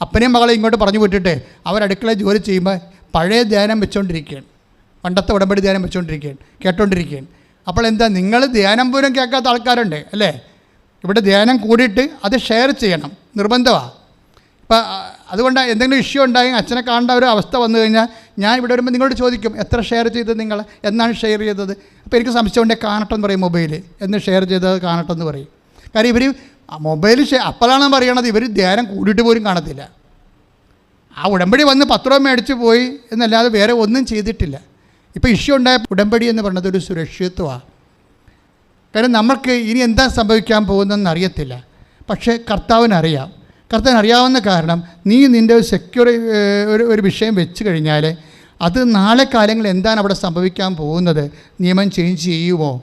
അപ്പനെയും മകളെ ഇങ്ങോട്ട് പറഞ്ഞു വിട്ടിട്ട് അവരടുക്കള ജോലി ചെയ്യുമ്പോൾ പഴയ ധ്യാനം വെച്ചുകൊണ്ടിരിക്കുകയാണ് പണ്ടത്തെ ഉടമ്പടി ധ്യാനം വെച്ചുകൊണ്ടിരിക്കുകയാണ് കേട്ടോണ്ടിരിക്കുകയാണ്. അപ്പോൾ എന്താ നിങ്ങൾ ധ്യാനം പോലും കേൾക്കാത്ത ആൾക്കാരുണ്ട് അല്ലേ? ഇവിടെ ധ്യാനം കൂടിയിട്ട് അത് ഷെയർ ചെയ്യണം. നിർബന്ധമാണ് ഇപ്പം അതുകൊണ്ട് എന്തെങ്കിലും ഇഷ്യൂ ഉണ്ടായി അച്ഛനെ കാണേണ്ട ഒരു അവസ്ഥ വന്നു കഴിഞ്ഞാൽ ഞാൻ ഇവിടെ വരുമ്പോൾ നിങ്ങളോട് ചോദിക്കും എത്ര ഷെയർ ചെയ്തത് നിങ്ങൾ? എന്നാണ് ഷെയർ ചെയ്തത്? അപ്പോൾ എനിക്ക് സംശയം ഉണ്ടെങ്കിൽ കാണട്ടെ എന്ന് പറയും മൊബൈൽ എന്ന് ഷെയർ ചെയ്തത് കാണട്ടെന്ന് പറയും. കാര്യം ഇവർ മൊബൈൽ ഷെയർ അപ്പോഴാണ് പറയണത്. ഇവർ ധ്യാനം കൂടിയിട്ട് പോലും കാണത്തില്ല. ആ ഉടമ്പടി വന്ന് പത്രം മേടിച്ച് പോയി എന്നല്ലാതെ വേറെ ഒന്നും ചെയ്തിട്ടില്ല. ഇപ്പോൾ ഇഷ്യൂ ഉണ്ടായ ഉടമ്പടി എന്ന് പറയുന്നത് ഒരു സുരക്ഷിതത്വമാണ് കാരണം നമുക്ക് ഇനി എന്താ സംഭവിക്കാൻ പോകുന്നതെന്ന് അറിയത്തില്ല. പക്ഷേ കർത്താവിനറിയാം. കർത്താവിന് അറിയാവുന്ന കാരണം നീ നിന്റെ ഒരു സെക്യൂർ ഒരു ഒരു വിഷയം വെച്ച് കഴിഞ്ഞാൽ അത് നാളെ കാലങ്ങളിൽ എന്താണ് അവിടെ സംഭവിക്കാൻ പോകുന്നത്? നിയമം ചേഞ്ച് ചെയ്യുമോ?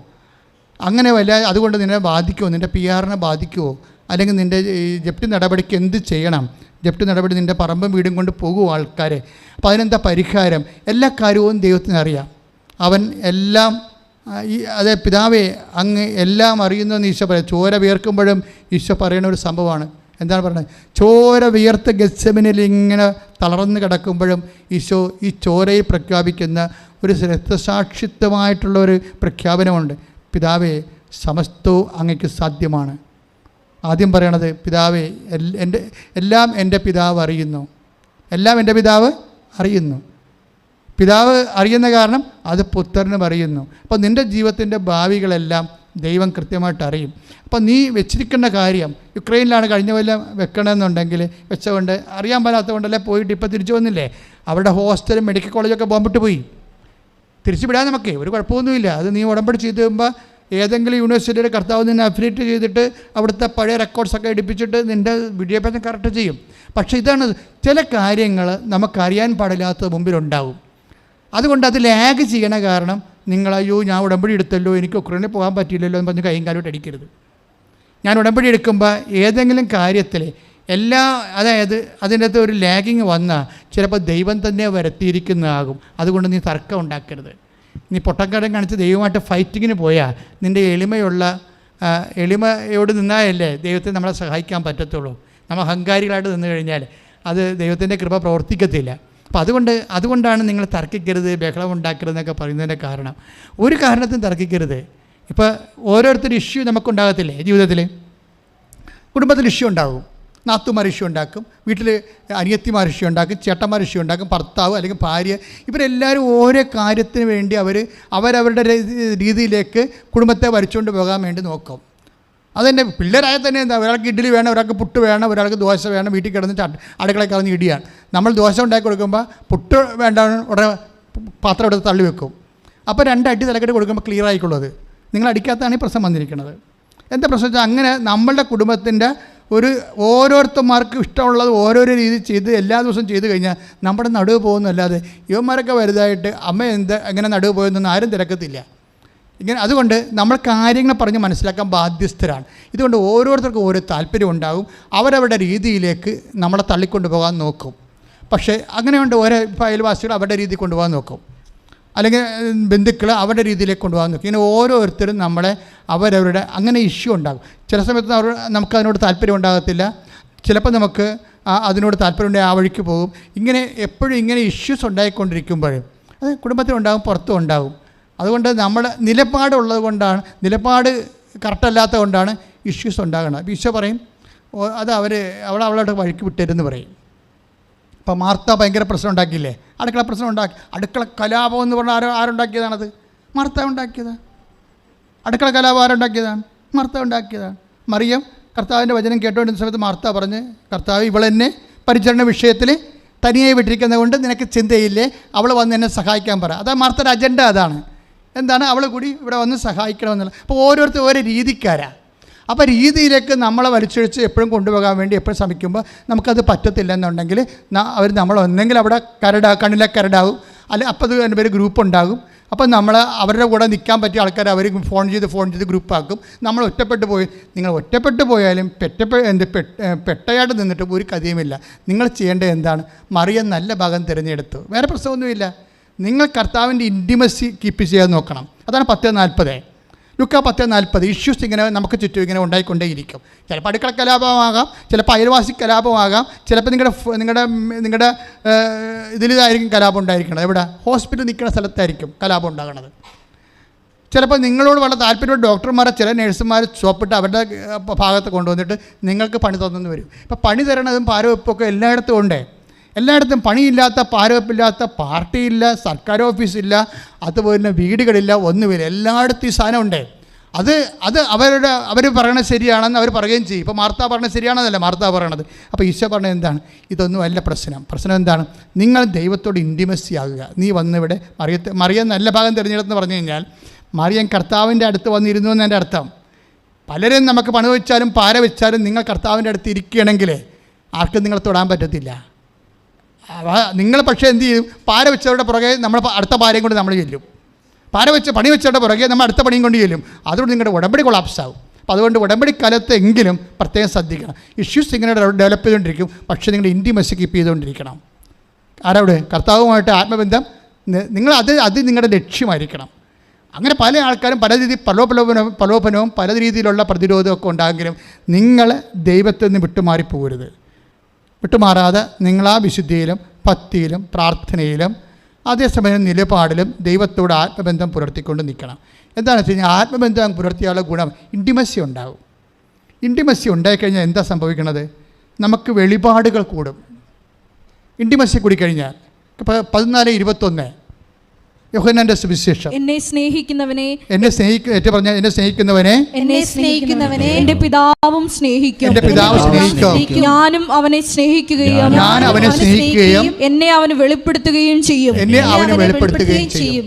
അങ്ങനെ വല്ല അതുകൊണ്ട് നിന്നെ ബാധിക്കുമോ നിന്റെ പി ആറിനെ ബാധിക്കുമോ അല്ലെങ്കിൽ നിന്റെ ഈ ജപ്തി നടപടിക്ക് എന്ത് ചെയ്യണം? ജപ്തി നടപടി നിന്റെ പറമ്പും വീടും കൊണ്ട് പോകുമോ ആൾക്കാരെ? അപ്പോൾ അതിനെന്താ പരിഹാരം? എല്ലാ കാര്യവും ദൈവത്തിന് അറിയാം. അവൻ എല്ലാം ഈ അതെ പിതാവേ അങ്ങ് എല്ലാം അറിയുന്നതെന്ന് ഈശോ പറയാം. ചോര വിയർക്കുമ്പോഴും ഈശോ പറയുന്ന ഒരു സംഭവമാണ്. എന്താണ് പറയുന്നത് ചോര വിയർത്ത് ഗസ്സമിനിൽ ഇങ്ങനെ തളർന്ന് കിടക്കുമ്പോഴും ഈശോ ഈ ചോരയിൽ പ്രഖ്യാപിക്കുന്ന ഒരു രക്തസാക്ഷിത്വമായിട്ടുള്ള ഒരു പ്രഖ്യാപനമുണ്ട്. പിതാവേ സമസ്തവും അങ്ങയ്ക്ക് സാധ്യമാണ്. ആദ്യം പറയണത് പിതാവേ എന്റെ എല്ലാം എന്റെ പിതാവ് അറിയുന്നു. എല്ലാം എന്റെ പിതാവ് അറിയുന്നു. പിതാവ് അറിയുന്ന കാരണം അത് പുത്രനും അറിയുന്നു. അപ്പോൾ നിന്റെ ജീവിതത്തിന്റെ ഭാവികളെല്ലാം ദൈവം കൃത്യമായിട്ട് അറിയും. അപ്പോൾ നീ വെച്ചിരിക്കേണ്ട കാര്യം യുക്രൈനിലാണ് കഴിഞ്ഞ കൊല്ലം വെക്കണമെന്നുണ്ടെങ്കിൽ വെച്ചതുകൊണ്ട് അറിയാൻ പാടാത്തതുകൊണ്ടല്ലേ പോയിട്ട് ഇപ്പോൾ തിരിച്ചു വന്നില്ലേ? അവരുടെ ഹോസ്റ്റലും മെഡിക്കൽ കോളേജൊക്കെ ബോംബിട്ട് പോയി. തിരിച്ചു വിടാൻ നമുക്ക് ഒരു കുഴപ്പമൊന്നുമില്ല. അത് നീ ഉടമ്പടി ചെയ്ത് കഴിയുമ്പോൾ ഏതെങ്കിലും യൂണിവേഴ്സിറ്റിയുടെ കർത്താവ് നിന്നെ അഫിലിയേറ്റ് ചെയ്തിട്ട് അവിടുത്തെ പഴയ റെക്കോർഡ്സൊക്കെ എടുപ്പിച്ചിട്ട് നിന്റെ വിദ്യാഭ്യാസം കറക്റ്റ് ചെയ്യും. പക്ഷേ ഇതാണ് ചില കാര്യങ്ങൾ നമുക്കറിയാൻ പാടില്ലാത്ത മുമ്പിലുണ്ടാവും. അതുകൊണ്ട് അത് ലാഗ് ചെയ്യണ കാരണം നിങ്ങൾ അയ്യോ ഞാൻ ഉടമ്പടി എടുത്തല്ലോ എനിക്ക് ഉക്രൈനിൽ പോകാൻ പറ്റിയില്ലല്ലോ എന്ന് പറഞ്ഞ് കൈയും കാലോട്ട് അടിക്കരുത്. ഞാൻ ഉടമ്പടി എടുക്കുമ്പോൾ ഏതെങ്കിലും കാര്യത്തിൽ എല്ലാ അതായത് അതിന്റെ അകത്ത് ഒരു ലാഗിങ് വന്നാൽ ചിലപ്പോൾ ദൈവം തന്നെ വരുത്തിയിരിക്കുന്നതാകും. അതുകൊണ്ട് നീ തർക്കം ഉണ്ടാക്കരുത്. നീ പൊട്ടക്കടം കാണിച്ച് ദൈവമായിട്ട് ഫൈറ്റിങ്ങിന് പോയാൽ നിന്റെ എളിമയുള്ള എളിമയോട് നിന്നായല്ലേ ദൈവത്തെ നമ്മളെ സഹായിക്കാൻ പറ്റത്തുള്ളൂ. നമ്മൾ അഹങ്കാരികളായിട്ട് നിന്ന് കഴിഞ്ഞാൽ അത് ദൈവത്തിന്റെ കൃപ പ്രവർത്തിക്കത്തില്ല. അപ്പോൾ അതുകൊണ്ട് അതുകൊണ്ടാണ് നിങ്ങൾ തർക്കിക്കരുത് ബഹളം ഉണ്ടാക്കരുത് എന്നൊക്കെ പറയുന്നതിന്റെ കാരണം. ഒരു കാരണത്തിനും തർക്കിക്കരുത്. ഇപ്പോൾ ഓരോരുത്തർ ഇഷ്യൂ നമുക്കുണ്ടാകത്തില്ലേ ജീവിതത്തിൽ? കുടുംബത്തിൽ ഇഷ്യൂ ഉണ്ടാകും. നാത്തുമാർ ഉണ്ടാക്കും വീട്ടിൽ അനിയത്തിമാർ ഉണ്ടാക്കും ചേട്ടന്മാർ ഉണ്ടാക്കും ഭർത്താവ് അല്ലെങ്കിൽ ഭാര്യ ഇവരെല്ലാവരും ഓരോ കാര്യത്തിന് വേണ്ടി അവർ അവരവരുടെ രീതിയിലേക്ക് കുടുംബത്തെ വരച്ചുകൊണ്ട് പോകാൻ വേണ്ടി നോക്കും. അതെന്നെ പിള്ളേരായ തന്നെ എന്താ ഒരാൾക്ക് ഇഡ്ഡലി വേണം ഒരാൾക്ക് പുട്ട് വേണം ഒരാൾക്ക് ദോശ വേണം വീട്ടിൽ കിടന്നിട്ട് അട്- അടുക്കളയിൽ കിടന്ന് ഇടിയാണ്. നമ്മൾ ദോശ ഉണ്ടാക്കി കൊടുക്കുമ്പോൾ പുട്ട് വേണ്ട ഉടനെ പാത്രം എടുത്ത് തള്ളി വെക്കും. അപ്പോൾ രണ്ട് അടി തലക്കെട്ട് കൊടുക്കുമ്പോൾ ക്ലിയർ ആയിക്കുള്ളത് നിങ്ങൾ അടിക്കാത്തതാണ് ഈ പ്രശ്നം വന്നിരിക്കുന്നത്. എന്താ പ്രശ്നം വെച്ചാൽ അങ്ങനെ നമ്മളുടെ കുടുംബത്തിന്റെ ഒരു ഓരോരുത്തന്മാർക്ക് ഇഷ്ടമുള്ളത് ഓരോരോ രീതി ചെയ്ത് എല്ലാ ദിവസവും ചെയ്ത് കഴിഞ്ഞാൽ നമ്മുടെ നടുവ് പോകുന്നല്ലാതെ യുവന്മാരൊക്കെ വലുതായിട്ട് അമ്മ എന്ത് എങ്ങനെ നടുവ് പോയെന്നൊന്നും ആരും തിരക്കത്തില്ല. ഇങ്ങനെ അതുകൊണ്ട് നമ്മൾ കാര്യങ്ങൾ പറഞ്ഞ് മനസ്സിലാക്കാൻ ബാധ്യസ്ഥരാണ്. ഇതുകൊണ്ട് ഓരോരുത്തർക്കും ഓരോ താല്പര്യം ഉണ്ടാകും. അവരവരുടെ രീതിയിലേക്ക് നമ്മളെ തള്ളിക്കൊണ്ടു പോകാൻ നോക്കും. പക്ഷേ അങ്ങനെയുണ്ട് ഓരോ അയൽവാസികൾ അവരുടെ രീതി കൊണ്ടുപോകാൻ നോക്കും. അല്ലെങ്കിൽ ബന്ധുക്കൾ അവരുടെ രീതിയിലേക്ക് കൊണ്ടുപോകാൻ നോക്കും. ഇങ്ങനെ ഓരോരുത്തരും നമ്മളെ അവരവരുടെ അങ്ങനെ ഇഷ്യൂ ഉണ്ടാകും. ചില സമയത്ത് അവർ നമുക്ക് അതിനോട് താല്പര്യം ഉണ്ടാകത്തില്ല. ചിലപ്പോൾ നമുക്ക് അതിനോട് താല്പര്യം ഉണ്ടെങ്കിൽ ആ വഴിക്ക് പോകും. ഇങ്ങനെ എപ്പോഴും ഇങ്ങനെ ഇഷ്യൂസ് ഉണ്ടായിക്കൊണ്ടിരിക്കുമ്പോഴും അത് കുടുംബത്തിലുണ്ടാകും പുറത്തും ഉണ്ടാകും അതുകൊണ്ട് നമ്മുടെ നിലപാടുള്ളത് കൊണ്ടാണ് നിലപാട് കറക്റ്റല്ലാത്തത് കൊണ്ടാണ് ഇഷ്യൂസ് ഉണ്ടാകുന്നത്. അപ്പോൾ ഈശോ പറയും അത് അവർ അവളവളുടെ വഴിക്ക് വിട്ടരുന്ന് പറയും. ഇപ്പോൾ മാർത്ത ഭയങ്കര പ്രശ്നം ഉണ്ടാക്കിയില്ലേ? അടുക്കള പ്രശ്നം ഉണ്ടാക്കി. അടുക്കള കലാപം എന്ന് പറഞ്ഞാൽ ആരോ ആരുണ്ടാക്കിയതാണത്? മാർത്ത ഉണ്ടാക്കിയതാണ് അടുക്കള കലാപം ആരുണ്ടാക്കിയതാണ്? മാർത്ത ഉണ്ടാക്കിയതാണ്. മറിയം കർത്താവിന്റെ വചനം കേട്ടുകൊണ്ടിരുന്ന സമയത്ത് മാർത്ത പറഞ്ഞ് കർത്താവ് ഇവളെന്നെ പരിചരണ വിഷയത്തിൽ തനിയെ വിട്ടിരിക്കുന്നത് കൊണ്ട് നിനക്ക് ചിന്തയില്ലേ? അവൾ വന്ന് എന്നെ സഹായിക്കാൻ പറ. അതാ മാർത്തയുടെ അജണ്ട അതാണ്. എന്താണ്? അവൾ കൂടി ഇവിടെ വന്ന് സഹായിക്കണമെന്നുള്ള. അപ്പോൾ ഓരോരുത്തർ ഓരോ രീതിക്കാരാണ് അപ്പോൾ രീതിയിലേക്ക് നമ്മളെ വലിച്ചൊഴിച്ച് എപ്പോഴും കൊണ്ടുപോകാൻ വേണ്ടി എപ്പോഴും ശ്രമിക്കുമ്പോൾ നമുക്കത് പറ്റത്തില്ലെന്നുണ്ടെങ്കിൽ അവർ നമ്മൾ ഒന്നെങ്കിൽ അവിടെ കരടാ കണ്ണിലെ കരടാവും. അല്ല അപ്പോൾ അത് എന്റെ പേര് ഗ്രൂപ്പ് ഉണ്ടാകും. അപ്പം നമ്മൾ അവരുടെ കൂടെ നിൽക്കാൻ പറ്റിയ ആൾക്കാർ അവർ ഫോൺ ചെയ്ത് ഫോൺ ചെയ്ത് ഗ്രൂപ്പാക്കും നമ്മൾ ഒറ്റപ്പെട്ട് പോയി നിങ്ങൾ ഒറ്റപ്പെട്ട് പോയാലും പെറ്റപ്പെ എന്ത് പെട്ടയായിട്ട് നിന്നിട്ട് ഒരു കഥയുമില്ല. നിങ്ങൾ ചെയ്യേണ്ടത് എന്താണ്? മറിയം നല്ല ഭാഗം തിരഞ്ഞെടുത്തു. വേറെ പ്രശ്നമൊന്നുമില്ല. നിങ്ങൾ കർത്താവിന്റെ ഇന്റിമസി കീപ്പ് ചെയ്യാൻ നോക്കണം. അതാണ് പത്ത് നാൽപ്പത്. ലുക്ക പത്ത് നാൽപ്പത് ഇഷ്യൂസ് ഇങ്ങനെ നമുക്ക് ചുറ്റും ഇങ്ങനെ ഉണ്ടായിക്കൊണ്ടേയിരിക്കും. ചിലപ്പോൾ അടുക്കള കലാപമാകാം ചിലപ്പോൾ അയൽവാസി കലാപമാകാം ചിലപ്പോൾ നിങ്ങളുടെ നിങ്ങളുടെ നിങ്ങളുടെ ഇതിലിതായിരിക്കും കലാപം ഉണ്ടായിരിക്കണം എവിടെ? ഹോസ്പിറ്റൽ നിൽക്കുന്ന സ്ഥലത്തായിരിക്കും കലാപം ഉണ്ടാകുന്നത് ചിലപ്പോൾ നിങ്ങളോട് വളരെ താല്പര്യമുള്ള ഡോക്ടർമാരെ ചില നഴ്സുമാർ ചുവപ്പിട്ട് അവരുടെ ഭാഗത്ത് കൊണ്ടുവന്നിട്ട് നിങ്ങൾക്ക് പണി തന്നെന്ന് വരും. ഇപ്പോൾ പണി തരണതും പാരവെപ്പൊക്കെ എല്ലായിടത്തും ഉണ്ട്. എല്ലായിടത്തും പണിയില്ലാത്ത പാരവപ്പില്ലാത്ത പാർട്ടിയില്ല സർക്കാർ ഓഫീസില്ല അതുപോലെ വീടുകളില്ല ഒന്നുമില്ല. എല്ലായിടത്തും ഈ സാധനം ഉണ്ട്. അത് അത് അവരുടെ അവർ പറയണത് ശരിയാണെന്ന് അവർ പറയുകയും ചെയ്യും. ഇപ്പോൾ മാർത്ത പറഞ്ഞത് ശരിയാണെന്നല്ല മാർത്ത പറയണത്. അപ്പോൾ ഈശോ പറഞ്ഞത് എന്താണ്? ഇതൊന്നും അല്ല പ്രശ്നം. പ്രശ്നം എന്താണ്? നിങ്ങൾ ദൈവത്തോട് ഇന്റിമസി ആകുക നീ വന്നിവിടെ മറിയത്തെ മറിയം നല്ല ഭാഗം തിരഞ്ഞെടുത്തെന്ന് പറഞ്ഞു കഴിഞ്ഞാൽ മറിയം കർത്താവിന്റെ അടുത്ത് വന്നിരുന്നു എന്ന് എന്റെ അർത്ഥം. പലരും നമുക്ക് പണി വെച്ചാലും പാര വെച്ചാലും നിങ്ങൾ കർത്താവിന്റെ അടുത്ത് ഇരിക്കുകയാണെങ്കിൽ ആർക്കും നിങ്ങളെ തൊടാൻ പറ്റത്തില്ല. നിങ്ങൾ പക്ഷേ എന്ത് ചെയ്യും? പാര വെച്ചവരുടെ പുറകെ നമ്മൾ അടുത്ത പാരയും കൊണ്ട് നമ്മൾ ചെല്ലും. പാര വെച്ച് പണി വെച്ചവരുടെ പുറകെ നമ്മൾ അടുത്ത പണിയും കൊണ്ട് ചെല്ലും. അതുകൊണ്ട് നിങ്ങളുടെ ഉടമ്പടി കൊളാപ്സ് ആവും. അപ്പോൾ അതുകൊണ്ട് ഉടമ്പടി കാലത്തെങ്കിലും പ്രത്യേകം ശ്രദ്ധിക്കണം. ഇഷ്യൂസ് ഇങ്ങനെ ഡെവലപ്പ് ചെയ്തുകൊണ്ടിരിക്കും പക്ഷേ നിങ്ങൾ ഇന്റിമസി കീപ്പ് ചെയ്തുകൊണ്ടിരിക്കണം ആരവിടെ? കർത്താവുമായിട്ട് ആത്മബന്ധം നിങ്ങൾ അത് അത് നിങ്ങളുടെ ലക്ഷ്യമായിരിക്കണം. അങ്ങനെ പല ആൾക്കാരും പല രീതി പലോപലോപനവും പ്രലോഭനവും പല രീതിയിലുള്ള പ്രതിരോധമൊക്കെ ഉണ്ടാകുമെങ്കിലും നിങ്ങൾ ദൈവത്തിൽ നിന്ന് വിട്ടുമാറിപ്പോകരുത്. വിട്ടുമാറാതെ നിങ്ങൾ ആ വിശുദ്ധിയിലും ഭക്തിയിലും പ്രാർത്ഥനയിലും അതേസമയം നിലപാടിലും ദൈവത്തോട് ആത്മബന്ധം പുലർത്തിക്കൊണ്ട് നിൽക്കണം. എന്താണെന്ന് വെച്ച് കഴിഞ്ഞാൽ ആത്മബന്ധം പുലർത്തിയാലുള്ള ഗുണം ഇന്റിമസി ഉണ്ടാകും ഇന്റിമസി ഉണ്ടായിക്കഴിഞ്ഞാൽ എന്താ സംഭവിക്കുന്നത് നമുക്ക് വെളിപാടുകൾ കൂടും. ഇന്റിമസി കൂടി കഴിഞ്ഞാൽ ഇപ്പോൾ പതിനാല് ഇരുപത്തൊന്ന് യോഹന്നാന്റെ സുവിശേഷം. എന്നെ സ്നേഹിക്കുന്നവനെ എന്നെ സ്നേഹിക്കുന്ന ഏറ്റവും പറഞ്ഞ എന്നെ സ്നേഹിക്കുന്നവനെ എന്നെ സ്നേഹിക്കുന്നവനെ എന്റെ പിതാവും സ്നേഹിക്കും. എന്റെ പിതാവ് സ്നേഹിക്കും. ഞാനും അവനെ സ്നേഹിക്കുകയും ഞാൻ അവനെ സ്നേഹിക്കുകയും എന്നെ അവന് വെളിപ്പെടുത്തുകയും ചെയ്യും. എന്നെ അവന് വെളിപ്പെടുത്തുകയും ചെയ്യും.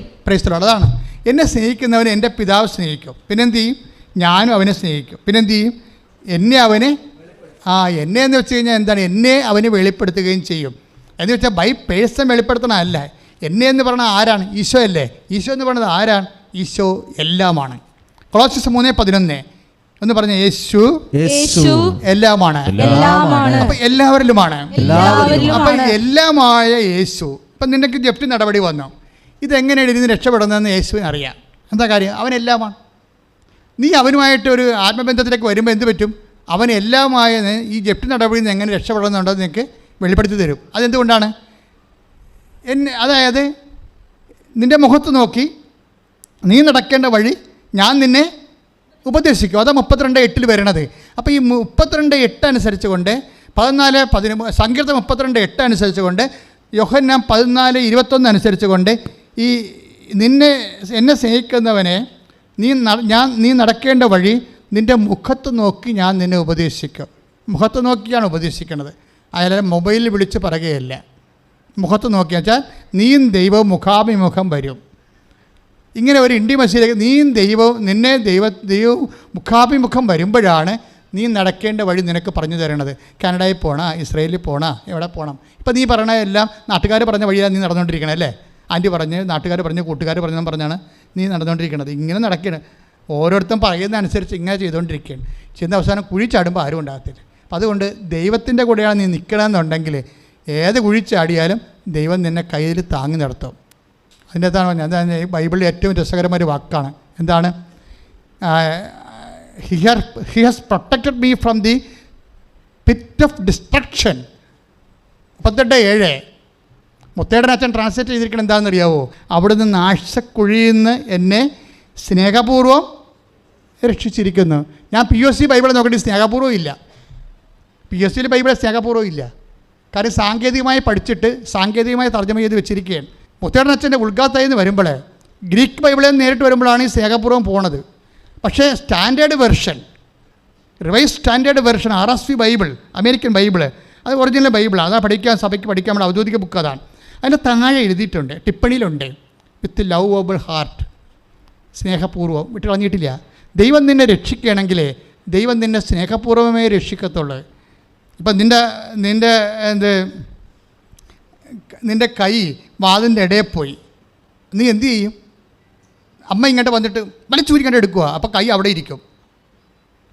അതാണ്. എന്നെ സ്നേഹിക്കുന്നവനെ എന്റെ പിതാവ് സ്നേഹിക്കും. പിന്നെന്ത് ചെയ്യും ഞാനും അവനെ സ്നേഹിക്കും. പിന്നെന്ത് ചെയ്യും എന്നെ അവനെ ആ എന്നെ എന്ന് വെച്ച് കഴിഞ്ഞാൽ എന്താണ്? എന്നെ അവന് വെളിപ്പെടുത്തുകയും ചെയ്യും. എന്ന് വെച്ചാൽ ബൈ പേഴ്സൺ വെളിപ്പെടുത്തണമല്ല എന്നെ എന്ന് പറഞ്ഞാൽ ആരാണ്? ഈശോ അല്ലേ? ഈശോ എന്ന് പറയുന്നത് ആരാണ്? ഈശോ എല്ലാമാണ്. കൊളോസിസ് മൂന്നേ പതിനൊന്ന്. എന്ന് പറഞ്ഞ യേശു യേശു എല്ലാമാണ്. അപ്പൊ എല്ലാവരിലുമാണ്. അപ്പൊ എല്ലാമായ യേശു. ഇപ്പം നിനക്ക് ജപ്തി നടപടി വന്നു? ഇതെങ്ങനെയാണ് ഇതിന് രക്ഷപ്പെടുന്നതെന്ന് യേശുവിന് അറിയാം. എന്താ കാര്യം? അവൻ എല്ലാമാണ്. നീ അവനുമായിട്ട് ഒരു ആത്മബന്ധത്തിലേക്ക് വരുമ്പോൾ എന്ത് പറ്റും? അവൻ എല്ലാമായ നി- ഈ ജപ്തി നടപടിയിൽ നിന്ന് എങ്ങനെ രക്ഷപ്പെടുന്നുണ്ടോ നിനക്ക് വെളിപ്പെടുത്തി തരും. അതെന്തുകൊണ്ടാണ്? എന്നെ അതായത് നിന്റെ മുഖത്ത് നോക്കി നീ നടക്കേണ്ട വഴി ഞാൻ നിന്നെ ഉപദേശിക്കും. അതാ മുപ്പത്തിരണ്ട് എട്ടിൽ വരണത്. അപ്പോൾ ഈ മുപ്പത്തിരണ്ട് എട്ട് അനുസരിച്ച് കൊണ്ട് പതിനാല് പതിനൊന്ന് സങ്കീർത്തം മുപ്പത്തിരണ്ട് എട്ട് അനുസരിച്ച് കൊണ്ട് യോഹന്നാൻ പതിനാല് ഇരുപത്തൊന്ന് അനുസരിച്ച് കൊണ്ട് ഈ നിന്നെ എന്നെ സ്നേഹിക്കുന്നവനെ നീ ഞാൻ നീ നടക്കേണ്ട വഴി നിന്റെ മുഖത്ത് നോക്കി ഞാൻ നിന്നെ ഉപദേശിക്കും. മുഖത്ത് നോക്കിയാണ് ഉപദേശിക്കുന്നത്. അയാളെ മൊബൈലിൽ വിളിച്ച് പറയുകയല്ല. മുഖത്ത് നോക്കി വെച്ചാൽ നീയും ദൈവവും മുഖാഭിമുഖം വരും. ഇങ്ങനെ ഒരു ഇൻഡിമസിയിലേക്ക് നീയും ദൈവവും നിന്നെ ദൈവ ദൈവവും മുഖാഭിമുഖം വരുമ്പോഴാണ് നീ നടക്കേണ്ട വഴി നിനക്ക് പറഞ്ഞു തരണത്. കാനഡയിൽ പോണ ഇസ്രയേലിൽ പോണ എവിടെ പോകണം ഇപ്പം നീ പറയണ എല്ലാം നാട്ടുകാർ പറഞ്ഞ വഴിയാണ് നീ നടന്നുകൊണ്ടിരിക്കണത് അല്ലേ? ആന്റി പറഞ്ഞ് നാട്ടുകാർ പറഞ്ഞ് കൂട്ടുകാർ പറഞ്ഞു പറഞ്ഞാണ് നീ നടന്നുകൊണ്ടിരിക്കണത്. ഇങ്ങനെ നടക്കണം. ഓരോരുത്തരും പറയുന്ന അനുസരിച്ച് ഇങ്ങനെ ചെയ്തുകൊണ്ടിരിക്കുകയാണ് ചെന്ന അവസാനം കുഴി ചാടുമ്പോൾ ആരും ഉണ്ടാകത്തില്ല. അതുകൊണ്ട് ദൈവത്തിന്റെ കൂടെയാണ് നീ നിൽക്കണമെന്നുണ്ടെങ്കിൽ ഏത് കുഴിച്ചാടിയാലും ദൈവം നിന്നെ കയ്യിൽ താങ്ങി നിർത്തും അതിന്റെ അകത്താണ് പറഞ്ഞത് അതാണ് ബൈബിളിൽ ഏറ്റവും രസകരമായ ഒരു വാക്കാണ്. എന്താണ്? He her he has protected me from the pit of destruction മുപ്പത്തെട്ട് ഏഴ്. മുത്തേടൻ അച്ഛൻ ട്രാൻസ്ലേറ്റ് ചെയ്തിരിക്കണം എന്താണെന്നറിയാവോ? അവിടുന്ന് നാശക്കുഴിയിൽ നിന്ന് എന്നെ സ്നേഹപൂർവം രക്ഷിച്ചിരിക്കുന്നു. ഞാൻ പി ഒ സി ബൈബിൾ നോക്കേണ്ടി സ്നേഹപൂർവം ഇല്ല. പി എസ് സിയിൽ ബൈബിൾ സ്നേഹപൂർവം ഇല്ല. കാര്യം സാങ്കേതികമായി പഠിച്ചിട്ട് സാങ്കേതികമായി തർജമ ചെയ്ത് വെച്ചിരിക്കുകയാണ്. മുത്തേടനച്ഛന്റെ എന്ന് വരുമ്പോൾ ഗ്രീക്ക് ബൈബിളിൽ നിന്ന് നേരിട്ട് വരുമ്പോഴാണ് ഈ സ്നേഹപൂർവം പോണത്. പക്ഷേ standard version revise standard version R S V Bible American Bible അത് ഒറിജിനൽ ബൈബിൾ അതാണ് പഠിക്കാൻ സഭയ്ക്ക് പഠിക്കാൻ നമ്മുടെ ഔദ്യോഗിക ബുക്ക് അതാണ്. അതിന്റെ താഴെ എഴുതിയിട്ടുണ്ട് ടിപ്പണിയിലുണ്ട് വിത്ത് ലവ് ഓബിൾ ഹാർട്ട് സ്നേഹപൂർവം വിട്ട് കളഞ്ഞിട്ടില്ല. ദൈവം നിന്നെ രക്ഷിക്കുകയാണെങ്കിൽ ദൈവം നിന്നെ സ്നേഹപൂർവമേ രക്ഷിക്കത്തുള്ളൂ ഇപ്പം നിന്റെ നിന്റെ എന്ത് നിന്റെ കൈ വാതിന്റെ ഇടയിൽ പോയി. നീ എന്ത് ചെയ്യും? അമ്മ ഇങ്ങോട്ട് വന്നിട്ട് വലിച്ചൂരിക്കണ്ട എടുക്കുക അപ്പോൾ കൈ അവിടെ ഇരിക്കും.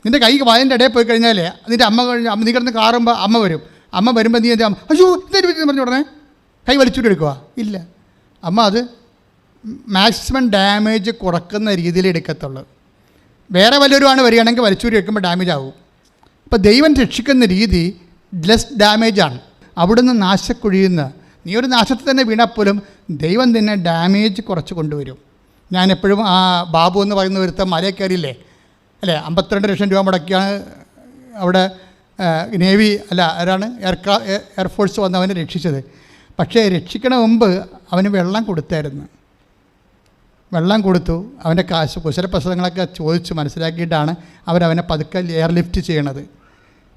നിന്റെ കൈ വാതിന്റെ ഇടയിൽ പോയി കഴിഞ്ഞാൽ നിന്റെ അമ്മ കഴിഞ്ഞ നീ കിടന്ന് കാറുമ്പോൾ അമ്മ വരും. അമ്മ വരുമ്പോൾ നീ എന്താ അയ്യോ പറ്റി പറഞ്ഞു ഉടനെ കൈ വലിച്ചൂരി എടുക്കുക ഇല്ല. അമ്മ അത് മാക്സിമം ഡാമേജ് കുറക്കുന്ന രീതിയിൽ എടുക്കത്തുള്ളൂ. വേറെ വല്ലവരുമാണ് വരികയാണെങ്കിൽ വലിച്ചൂരി വെക്കുമ്പോൾ ഡാമേജ് ആവും. അപ്പോൾ ദൈവം രക്ഷിക്കുന്ന രീതി ലെസ് ഡാമേജാണ് അവിടുന്ന് നാശക്കുഴിയിൽ നാശക്കുഴിയുന്ന നീ ഒരു നാശത്തിൽ തന്നെ വീണാൽപ്പോലും ദൈവം തന്നെ ഡാമേജ് കുറച്ച് കൊണ്ടുവരും. ഞാൻ എപ്പോഴും ആ ബാബു എന്ന് പറയുന്ന ഒരുത്ത മലയെ കയറിയില്ലേ? അല്ലേ? അമ്പത്തിരണ്ട് ലക്ഷം രൂപ മുടക്കിയാണ് അവിടെ നേവി അല്ല ആരാണ്? എയർക്രാ എയർഫോഴ്സ് വന്ന് അവനെ രക്ഷിച്ചത്. പക്ഷേ രക്ഷിക്കണ മുമ്പ് അവന് വെള്ളം കൊടുത്തായിരുന്നു. വെള്ളം കൊടുത്തു. അവന്റെ കാശ് കുശലപ്രസവങ്ങളൊക്കെ ചോദിച്ച് മനസ്സിലാക്കിയിട്ടാണ് അവരവനെ പതുക്കെ എയർ ലിഫ്റ്റ് ചെയ്യണത്.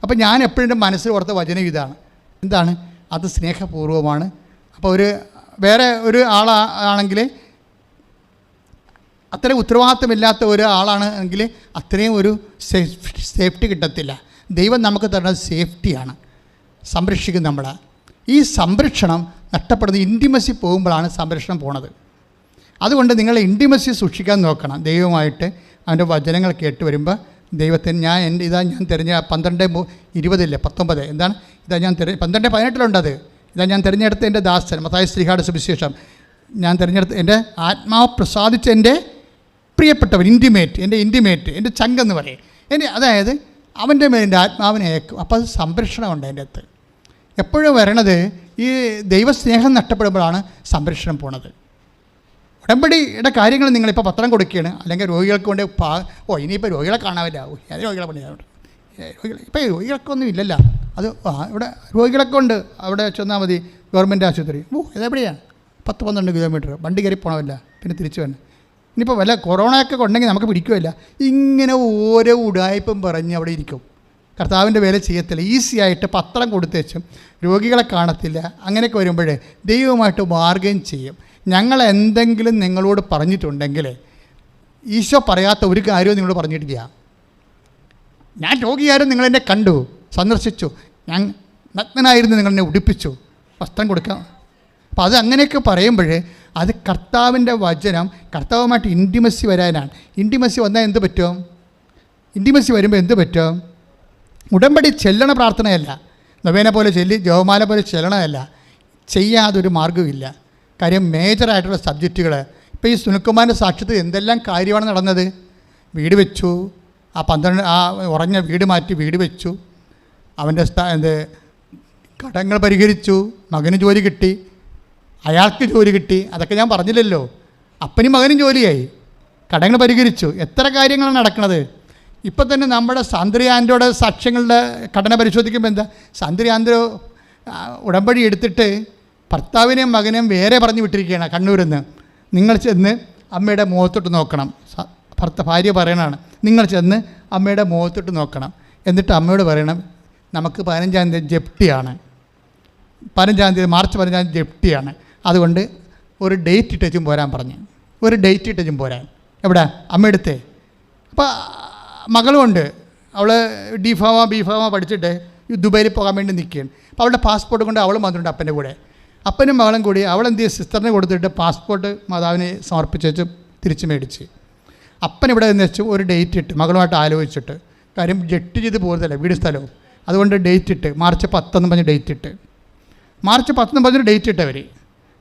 അപ്പോൾ ഞാൻ എപ്പോഴും എന്റെ മനസ്സിൽ ഓർത്ത വചനം ഇതാണ്. എന്താണ്? അത് സ്നേഹപൂർവമാണ് അപ്പോൾ ഒരു വേറെ ഒരു ആളാ ആണെങ്കിൽ അത്രയും ഉത്തരവാദിത്തമില്ലാത്ത ഒരാളാണ് എങ്കിൽ അത്രയും ഒരു സേഫ് സേഫ്റ്റി കിട്ടത്തില്ല. ദൈവം നമുക്ക് തരുന്നത് സേഫ്റ്റിയാണ്. സംരക്ഷിക്കും നമ്മളെ. ഈ സംരക്ഷണം നഷ്ടപ്പെടുന്ന ഇന്റിമസി പോകുമ്പോഴാണ് സംരക്ഷണം പോണത്. അതുകൊണ്ട് നിങ്ങൾ ഇന്റിമസി സൂക്ഷിക്കാൻ നോക്കണം. ദൈവമായിട്ട് അവന്റെ വചനങ്ങൾ കേട്ട് വരുമ്പോൾ ദൈവത്തിന് ഞാൻ എന്റെ ഇതാ ഞാൻ തിരഞ്ഞ പന്ത്രണ്ട് ഇരുപതില്ലേ പത്തൊമ്പത്? എന്താണ്? ഇതാ ഞാൻ തിരഞ്ഞ പന്ത്രണ്ട് പതിനെട്ടിലുണ്ടത് ഇതാ ഞാൻ തിരഞ്ഞെടുത്ത എന്റെ ദാസൻ മത്തായ ശ്രീഹാട് സുവിശേഷം. ഞാൻ തിരഞ്ഞെടുത്ത എന്റെ ആത്മാവ് പ്രസാദിച്ച എന്റെ പ്രിയപ്പെട്ടവൻ ഇന്റിമേറ്റ് എന്റെ ഇന്റിമേറ്റ് എന്റെ ചങ്കെന്ന് പറയും. എന്റെ അതായത് അവന്റെ മേൽ എന്റെ ആത്മാവിനെ അയക്കും അപ്പോൾ അത് സംരക്ഷണമുണ്ട് അതിന്റെ അകത്ത്. എപ്പോഴും വരണത് ഈ ദൈവസ്നേഹം നഷ്ടപ്പെടുമ്പോഴാണ് സംരക്ഷണം പോണത്. ഉടമ്പടിയുടെ കാര്യങ്ങൾ നിങ്ങളിപ്പോൾ പത്രം കൊടുക്കുകയാണ് അല്ലെങ്കിൽ രോഗികൾക്ക് കൊണ്ട് പാ ഓ ഇനിയിപ്പോൾ രോഗികളെ കാണാവില്ല ഏത് രോഗികളെ പണി രോഗികളെ ഇപ്പോൾ രോഗികൾക്കൊന്നും ഇല്ലല്ല. അത് ഇവിടെ രോഗികളൊക്കെ ഉണ്ട്. അവിടെ ചെന്നാൽ മതി ഗവൺമെന്റ് ആശുപത്രി. ഓ ഇതെവിടെയാണ് പത്ത് പന്ത്രണ്ട് കിലോമീറ്റർ. വണ്ടി കയറി പോകണമല്ല പിന്നെ തിരിച്ചു വരണം. ഇനിയിപ്പോൾ വല്ല കൊറോണയൊക്കെ ഉണ്ടെങ്കിൽ നമുക്ക് പിടിക്കുമല്ല ഇങ്ങനെ ഓരോ ഉടായ്പും പറഞ്ഞ് അവിടെ ഇരിക്കും. കർത്താവിന്റെ വേല ചെയ്യത്തില്ല. ഈസി ആയിട്ട് പത്രം കൊടുത്തേച്ചും രോഗികളെ കാണത്തില്ല. അങ്ങനെയൊക്കെ വരുമ്പോഴേ ദൈവമായിട്ട് മാർഗം ചെയ്യും. ഞങ്ങൾ എന്തെങ്കിലും നിങ്ങളോട് പറഞ്ഞിട്ടുണ്ടെങ്കിൽ ഈശോ പറയാത്ത ഒരു കാര്യവും നിങ്ങളോട് പറഞ്ഞിട്ടില്ല. ഞാൻ രോഗിയായിരുന്നു നിങ്ങളെന്നെ കണ്ടു സന്ദർശിച്ചു. ഞാൻ നഗ്നനായിരുന്നു നിങ്ങളെന്നെ ഉടുപ്പിച്ചു വസ്ത്രം കൊടുക്കാം. അപ്പോൾ അത് അങ്ങനെയൊക്കെ പറയുമ്പോൾ അത് കർത്താവിന്റെ വചനം കർത്താവുമായിട്ട് ഇന്റിമസി വരാനാണ്. ഇന്റിമസി വന്നാൽ എന്ത് പറ്റും? ഇന്റിമസി വരുമ്പോൾ എന്ത് പറ്റും? ഉടമ്പടി ചെല്ലണ പ്രാർത്ഥനയല്ല. നൊവേനെ പോലെ ചെല്ലി ജവമാല പോലെ ചെല്ലണമല്ല ചെയ്യാതൊരു മാർഗമില്ല കാര്യം മേജറായിട്ടുള്ള സബ്ജക്റ്റുകൾ ഇപ്പോൾ ഈ സുനിൽകുമാറിന്റെ സാക്ഷ്യത്തിൽ എന്തെല്ലാം കാര്യമാണ് നടന്നത്? വീട് വെച്ചു. ആ പന്ത്രണ്ട് ആ ഉറഞ്ഞ വീട് മാറ്റി വീട് വെച്ചു. അവന്റെ സ്ഥാ എന്ത് കടങ്ങൾ പരിഹരിച്ചു. മകന് ജോലി കിട്ടി. അയാൾക്ക് ജോലി കിട്ടി. അതൊക്കെ ഞാൻ പറഞ്ഞില്ലല്ലോ. അപ്പനും മകനും ജോലിയായി. കടങ്ങൾ പരിഹരിച്ചു. എത്ര കാര്യങ്ങളാണ് നടക്കുന്നത്? ഇപ്പം തന്നെ നമ്മുടെ സാന്ദ്രിയാന്റോടെ സാക്ഷ്യങ്ങളുടെ ഘടന പരിശോധിക്കുമ്പോൾ എന്താ? സാന്ദ്രിയാന്തോ ഉടമ്പടി എടുത്തിട്ട് ഭർത്താവിനെയും മകനെയും വേറെ പറഞ്ഞു വിട്ടിരിക്കുകയാണ് കണ്ണൂരിൽ നിന്ന് നിങ്ങൾ ചെന്ന് അമ്മയുടെ മുഖത്തോട്ട് നോക്കണം. ഭർത്ത ഭാര്യ പറയണതാണ്. നിങ്ങൾ ചെന്ന് അമ്മയുടെ മുഖത്തോട്ട് നോക്കണം. എന്നിട്ട് അമ്മയോട് പറയണം നമുക്ക് പതിനഞ്ചാം തീയതി ജപ്തിയാണ്. പതിനഞ്ചാം തീയതി മാർച്ച് പതിനഞ്ചാം തീയതി ജപ്തിയാണ്. അതുകൊണ്ട് ഒരു ഡേറ്റ് ഇട്ടേച്ചും പോരാൻ പറഞ്ഞു. ഒരു ഡേറ്റ് ഇട്ടേച്ചും പോരാൻ. എവിടെ? അമ്മയെടുത്തേ. അപ്പോൾ മകളുമുണ്ട്. അവൾ ഡി ഫാമ ബി പഠിച്ചിട്ട് ദുബായിൽ പോകാൻ വേണ്ടി നിൽക്കുകയാണ്. അപ്പോൾ അവളുടെ പാസ്പോർട്ട് കൊണ്ട് അവളും വന്നിട്ടുണ്ട് അപ്പന്റെ കൂടെ. അപ്പനും മകളും കൂടി അവൾ എന്ത് ചെയ്യും? സിസ്റ്ററിന് കൊടുത്തിട്ട് പാസ്പോർട്ട് മാതാവിനെ സമർപ്പിച്ചു തിരിച്ച് മേടിച്ച്. അപ്പൻ ഇവിടെ നിന്ന് വെച്ച് ഒരു ഡേറ്റ് ഇട്ട് മകളുമായിട്ട് ആലോചിച്ചിട്ട് കാര്യം ജെറ്റ് ചെയ്ത് പോകുന്നതല്ല വീട് സ്ഥലവും. അതുകൊണ്ട് ഡേറ്റ് ഇട്ട് മാർച്ച് പത്തെന്ന് പറഞ്ഞ് ഡേറ്റ് ഇട്ട്. മാർച്ച് പത്തെന്ന് പറഞ്ഞൊരു ഡേറ്റ് ഇട്ട് അവർ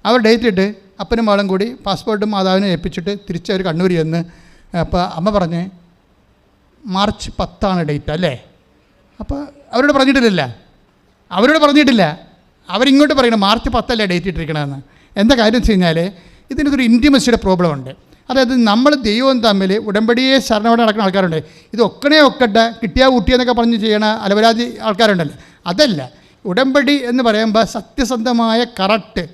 അവർ ഡേറ്റ് ഇട്ട് അപ്പനും മകളും കൂടി പാസ്പോർട്ടും മാതാവിനെ ഏൽപ്പിച്ചിട്ട് തിരിച്ച് അവർ കണ്ണൂർ ചെന്ന് അപ്പോൾ അമ്മ പറഞ്ഞ് മാർച്ച് പത്താണ് ഡേറ്റ് അല്ലേ? അപ്പോൾ അവരോട് പറഞ്ഞിട്ടില്ല അവരോട് പറഞ്ഞിട്ടില്ല. അവരിങ്ങോട്ട് പറയണം മാർച്ച് പത്തല്ലേ ഡേറ്റ് ഇട്ടിരിക്കണമെന്ന് എന്താ കാര്യം വെച്ച് കഴിഞ്ഞാൽ ഇതിനൊരു ഇന്റിമസിയുടെ പ്രോബ്ലം ഉണ്ട്. അതായത് നമ്മൾ ദൈവം തമ്മിൽ ഉടമ്പടിയെ ശരണോടെ നടക്കുന്ന ആൾക്കാരുണ്ട്. ഇത് ഒക്കണേ ഒക്കട്ടെ കിട്ടിയാൽ കൂട്ടിയെന്നൊക്കെ പറഞ്ഞ് ചെയ്യണ അലവരാതി ആൾക്കാരുണ്ടല്ലോ. അതല്ല ഉടമ്പടി എന്ന് പറയുമ്പോൾ സത്യസന്ധമായ കറക്റ്റ്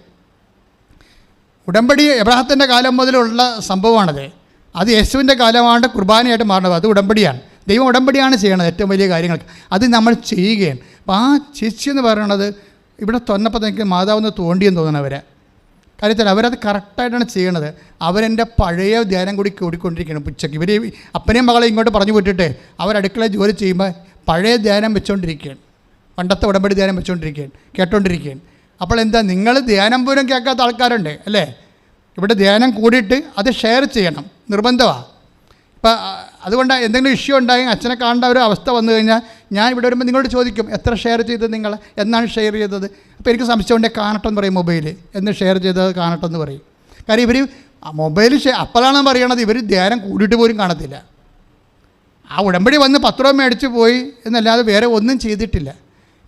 ഉടമ്പടി എബ്രാഹത്തിന്റെ കാലം മുതലുള്ള സംഭവമാണത്. അത് യേശുവിന്റെ കാലമാണ് കുർബാനയായിട്ട് മാറുന്നത് അത് ഉടമ്പടിയാണ്. ദൈവം ഉടമ്പടിയാണ് ചെയ്യണത് ഏറ്റവും വലിയ കാര്യങ്ങൾക്ക്. അത് നമ്മൾ ചെയ്യുകയാണ്. അപ്പോൾ ആ ചേച്ചി എന്ന് പറയുന്നത് ഇവിടെ തന്നപ്പോൾ എനിക്ക് മാതാവെന്ന് തോണ്ടിയെന്ന് തോന്നണം അവരെ. കാര്യത്തിൽ അവരത് കറക്റ്റായിട്ടാണ് ചെയ്യണത്. അവരെന്റെ പഴയ ധ്യാനം കൂടി കൂടിക്കൊണ്ടിരിക്കുകയാണ് ഉച്ചയ്ക്ക്. ഇവർ അപ്പനെയും മകളെ ഇങ്ങോട്ട് പറഞ്ഞു വിട്ടിട്ട് അവരടുക്കള ജോലി ചെയ്യുമ്പോൾ പഴയ ധ്യാനം വെച്ചുകൊണ്ടിരിക്കുകയാണ് പണ്ടത്തെ ഉടമ്പടി ധ്യാനം വെച്ചുകൊണ്ടിരിക്കുകയാണ് കേട്ടോണ്ടിരിക്കുകയാണ്. അപ്പോൾ എന്താ നിങ്ങൾ ധ്യാനം പോലും കേൾക്കാത്ത ആൾക്കാരുണ്ട് അല്ലേ? ഇവിടെ ധ്യാനം കൂടിയിട്ട് അത് ഷെയർ ചെയ്യണം. നിർബന്ധമാണ് ഇപ്പം അതുകൊണ്ട് എന്തെങ്കിലും ഇഷ്യൂ ഉണ്ടായി അച്ഛനെ കാണേണ്ട ഒരു അവസ്ഥ വന്നു കഴിഞ്ഞാൽ ഞാൻ ഇവിടെ വരുമ്പോൾ നിങ്ങളോട് ചോദിക്കും എത്ര ഷെയർ ചെയ്തത് നിങ്ങൾ? എന്നാണ് ഷെയർ ചെയ്തത്? അപ്പോൾ എനിക്ക് സംശയമുണ്ട് കാണട്ടെന്ന് പറയും മൊബൈൽ എന്ന് ഷെയർ ചെയ്തത് കാണട്ടെന്ന് പറയും. കാര്യം ഇവർ മൊബൈൽ ഷെയർ അപ്പോഴാണ് പറയണത് ഇവർ ധ്യാനം കൂടിയിട്ട് പോലും കാണത്തില്ല. ആ ഉടമ്പടി വന്ന് രൂപ മേടിച്ച് പോയി എന്നല്ലാതെ വേറെ ഒന്നും ചെയ്തിട്ടില്ല.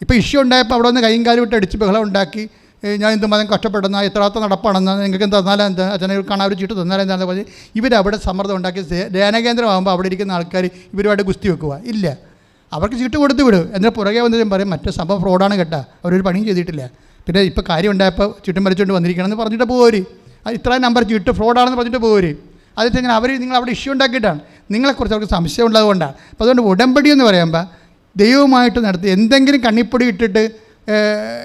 ഇപ്പോൾ ഇഷ്യൂ ഉണ്ടായപ്പോൾ അവിടെ വന്ന് കൈയും കാലും വിട്ട് അടിച്ച് ബഹളം ഉണ്ടാക്കി. ഞാൻ എന്ത് മതം കഷ്ടപ്പെടുന്ന എത്രാത്ത നടപ്പാണെന്ന് നിങ്ങൾക്ക് തന്നാലും എന്താ അച്ഛനെ കാണാൻ ഒരു ചീട്ട് തന്നാലും എന്താണെന്ന് പറഞ്ഞ് ഇവരവിടെ സമ്മർദ്ദം ഉണ്ടാക്കി ധ്യാ- ധ്യാനകേന്ദ്രമാകുമ്പോൾ അവിടെ ഇരിക്കുന്ന ആൾക്കാർ ഇവരുമായിട്ട് ഗുസ്തി വെക്കുക. ഇല്ല. അവർക്ക് ചീട്ട് കൊടുത്തു വിടും. എന്നിട്ട് പുറകെ വന്നതും പറയും മറ്റേ സംഭവം ഫ്രോഡാണ് കേട്ടാ. അവരൊരു പണിയും ചെയ്തിട്ടില്ല. പിന്നെ ഇപ്പോൾ കാര്യം ഉണ്ടായപ്പോൾ ചീട്ടും വരച്ചുകൊണ്ട് വന്നിരിക്കണമെന്ന് പറഞ്ഞിട്ട് പോര്. അത് ഇത്രയും നമ്പർ ചീട്ട് ഫ്രോഡാണെന്ന് പറഞ്ഞിട്ട് പോര്. അത് വെച്ചാൽ അവർ നിങ്ങൾ അവിടെ ഇഷ്യൂ ഉണ്ടാക്കിയിട്ടാണ്. നിങ്ങളെക്കുറിച്ച് അവർക്ക് സംശയം ഉള്ളതുകൊണ്ടാണ്. അപ്പോൾ അതുകൊണ്ട് ഉടമ്പടി എന്ന് പറയുമ്പോൾ ദൈവമായിട്ട് നടത്തി എന്തെങ്കിലും കണ്ണിപ്പൊടി ഇട്ടിട്ട്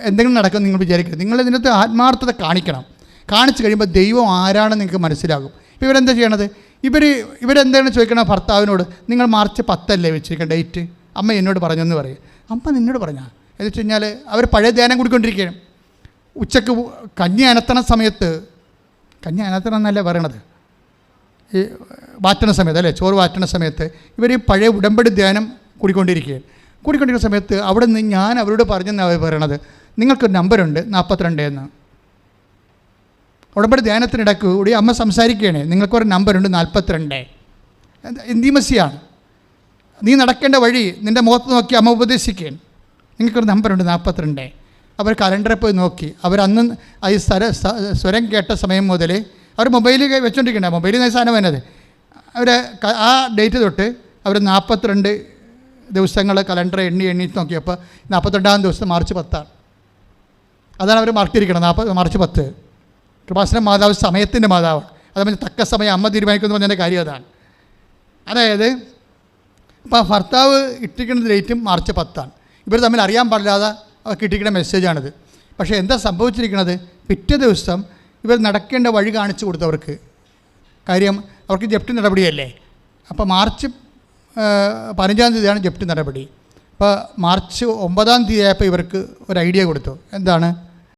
എന്തെങ്കിലും നടക്കും നിങ്ങൾ വിചാരിക്കരുത്. നിങ്ങൾ ഇതിനകത്ത് ആത്മാർത്ഥത കാണിക്കണം. കാണിച്ചു കഴിയുമ്പോൾ ദൈവം ആരാണെന്ന് നിങ്ങൾക്ക് മനസ്സിലാകും. ഇവരെന്താ ചെയ്യണത്? ഇവർ ഇവരെന്താണ് ചോദിക്കണം ഭർത്താവിനോട്? നിങ്ങൾ മാർച്ച് പത്തല്ലേ വെച്ചിരിക്കുന്ന ഡേറ്റ്? അമ്മ എന്നോട് പറഞ്ഞെന്ന് പറയും. അമ്മ നിന്നോട് പറഞ്ഞാൽ എന്ന് വെച്ച് കഴിഞ്ഞാൽ അവർ പഴയ ധ്യാനം കൂടിക്കൊണ്ടിരിക്കുകയാണ്. ഉച്ചയ്ക്ക് കഞ്ഞി അനത്തണ സമയത്ത് കഞ്ഞി അനത്തണം എന്നല്ലേ പറയണത്? ഈ വാറ്റണ സമയത്ത് അല്ലേ? ചോറ് വാറ്റണ സമയത്ത് ഇവർ പഴയ ഉടമ്പടി ധ്യാനം കൂടിക്കൊണ്ടിരിക്കുകയാണ്. കൂടിക്കൊണ്ടിരിക്കുന്ന സമയത്ത് അവിടെ നിന്ന് ഞാൻ അവരോട് പറഞ്ഞെന്ന് അവർ പറയണത്. നിങ്ങൾക്കൊരു നമ്പറുണ്ട് നാൽപ്പത്തിരണ്ട് എന്ന്. ഉടമ്പടി ധ്യാനത്തിനിടയ്ക്ക് കൂടി അമ്മ സംസാരിക്കുകയാണ് നിങ്ങൾക്കൊരു നമ്പറുണ്ട് നാൽപ്പത്തിരണ്ട്. ഇന്തിമസിയാണ്. നീ നടക്കേണ്ട വഴി നിന്റെ മുഖത്ത് നോക്കി അമ്മ ഉപദേശിക്കുകയാണ്. നിങ്ങൾക്കൊരു നമ്പറുണ്ട് നാൽപ്പത്തിരണ്ട്. അവർ കലണ്ടറിൽ പോയി നോക്കി. അവർ അന്ന് ഈ സ്ഥല സ്വരം കേട്ട സമയം മുതൽ അവർ മൊബൈലിൽ വെച്ചോണ്ടിരിക്കണ്ട മൊബൈലിൽ നിന്ന് സാധനം വരുന്നത്. അവർ ആ ഡേറ്റ് തൊട്ട് അവർ നാൽപ്പത്തിരണ്ട് ദിവസങ്ങൾ കലണ്ടർ എണ്ണി എണ്ണി നോക്കിയപ്പോൾ നാൽപ്പത്തിരണ്ടാം ദിവസം മാർച്ച് പത്താണ്. അതാണ് അവർ ചെയ്തിരിക്കണം നാൽപ്പത് മാർച്ച് പത്ത്. കൃപാസന മാതാവ് സമയത്തിന്റെ മാതാവാണ്. അതേപോലെ തക്ക സമയം അമ്മ തീരുമാനിക്കുന്നു പറഞ്ഞതിന്റെ കാര്യം അതാണ്. അതായത് ഇപ്പോൾ ഭർത്താവ് ഇട്ടിരിക്കുന്ന ഡേറ്റും മാർച്ച് പത്താണ്. ഇവർ തമ്മിൽ അറിയാൻ പാടില്ലാതെ അവർക്ക് ഇട്ടിരിക്കുന്ന മെസ്സേജാണിത്. പക്ഷേ എന്താ സംഭവിച്ചിരിക്കുന്നത്? പിറ്റേ ദിവസം ഇവർ നടക്കേണ്ട വഴി കാണിച്ചു കൊടുത്തവർക്ക്. കാര്യം അവർക്ക് ജപ്തി നടപടിയല്ലേ? അപ്പോൾ മാർച്ച് പതിനഞ്ചാം തീയതിയാണ് ജപ്തി നടപടി. അപ്പോൾ മാർച്ച് ഒമ്പതാം തീയതി ആയപ്പോൾ ഇവർക്ക് ഒരു ഐഡിയ കൊടുത്തു. എന്താണ്?